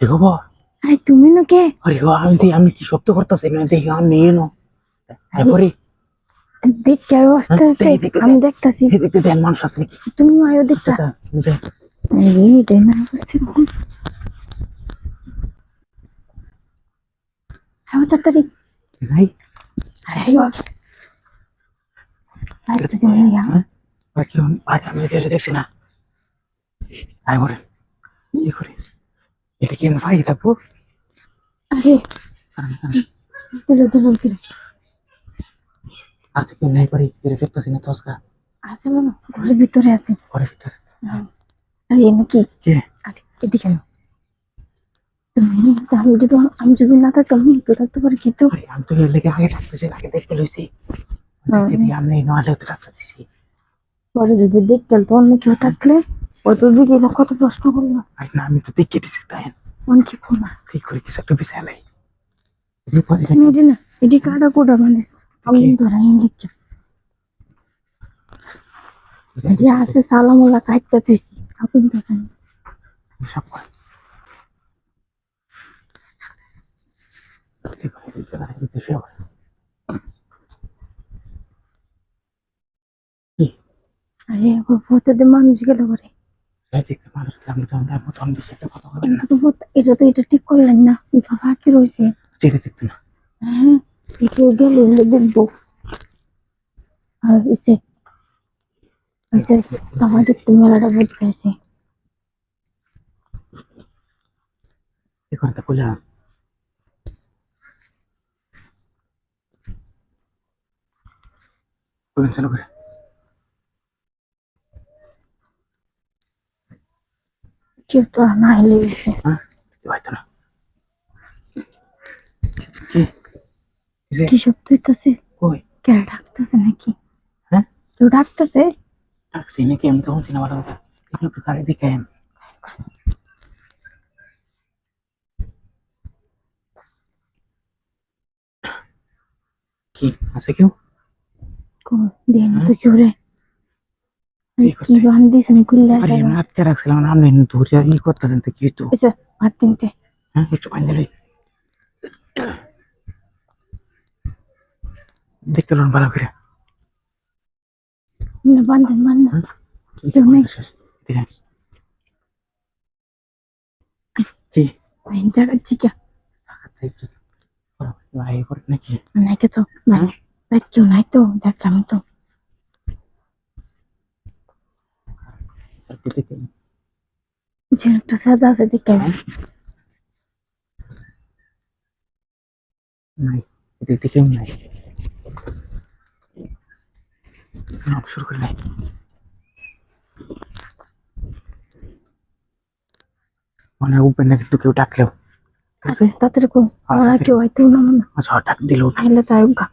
কি খবর? আরে তুমি না কে? আরে আমি দেখি আমি কি শব্দ করতেছি? না দেখি আমি মেয়ে নো। তারপরে? দেখ কে আস্তে হ্যাঁ, আস্তে আমি দেখতাছি। দেখতে দেন মানুষ আছে তুমি আয়ো দেখতা দেখ। এই এটাই না বুঝতে আয়ো তাড়াতাড়ি। নাই আরে আয়ো। আরে কেমন ইয়া হ্যাঁ? আমি- দেখছি না। আয় করে কি করে এটা কি ভাই থাকব আরে। কেউ নাই পারি না তসকা আছে মনে ঘরের ভিতরে আছে। করে ভিতরে আরে কি? আরে এদিকে তুমি আমি যদি আমি যদি না থাকতাম আমি তো থাকতে পারি কি তো? আরে আমি তো এর লেগে আগে থাকতেছি আগে দেখতে লইছি। আমি ডাক্তার পরে যদি দেখতে তো অন্য কেউ থাকলে? দিকে কত প্রশ্ন করল। আর না আমি তো দেখে দিছি তাই অনেক খোলা ঠিক করে কিছু একটা বিষয় লাই এই পরে এটি না এটি কাটা কোটা মানিস আমি ধরা লিখছি। এটি সালামুল্লাহ কাটতে তুইছি আপনি দেখেন সব করে। করে। কি আরে মানুষ গেল পরে এটা তো এটা ঠিক করলেন না। এটা বাকি রয়েছে? টেরে দেখতো না হ্যাঁ এটা গেলে দেখব। আর এসে এসে তোমার দেখতে মেলাটা বুঝতে আছে কি করে তা বললাম চালু করে? কেউ তো আর না এলে গেছে হ্যাঁ দেখতে পাইতো না কি কিসে? কি সব তুইতাছে কই কেন ডাকতেছে নাকি হ্যাঁ কেউ ডাকতেছে ডাকছি নাকি আমি তখন চিনা ভালো কথা একটু গাড়ি দিকে আইন। কি আছে কেউ দেন তো কেউ রে কি বান্ধিছেন আরে আমি রাখছিলাম না আপনি ধরে ই করতেছেন তো কি তো আচ্ছা ভাত তিনটে হ্যাঁ একটু পানি দিলে দেখতে লোন ভালো করে না বান্ধেন বান্ধেন হ্যাঁ? কি কেউ নেই। করছিস? এদিকে আয়। কি আইন জাগাচ্ছি কে আচ্ছা, একটু ভাই করে নাকি নাকি তো হ্যাঁ? কেউ নাই তো দেখলাম তো একটু দেখে নে। যে একটা সাদা আছে দেখে হ্যাঁ? নাই এদিক থেকে কেউ নাই না, শুরু করে নাই মানে উপরে না কিন্তু কেউ ডাকলেও ঠিক আছে আচ্ছা তাড়াতাড়ি কো আর তাড়াতাড়ি। কেউ হয়তো না মনে আচ্ছা ডাক দিল আইলে তো আর গা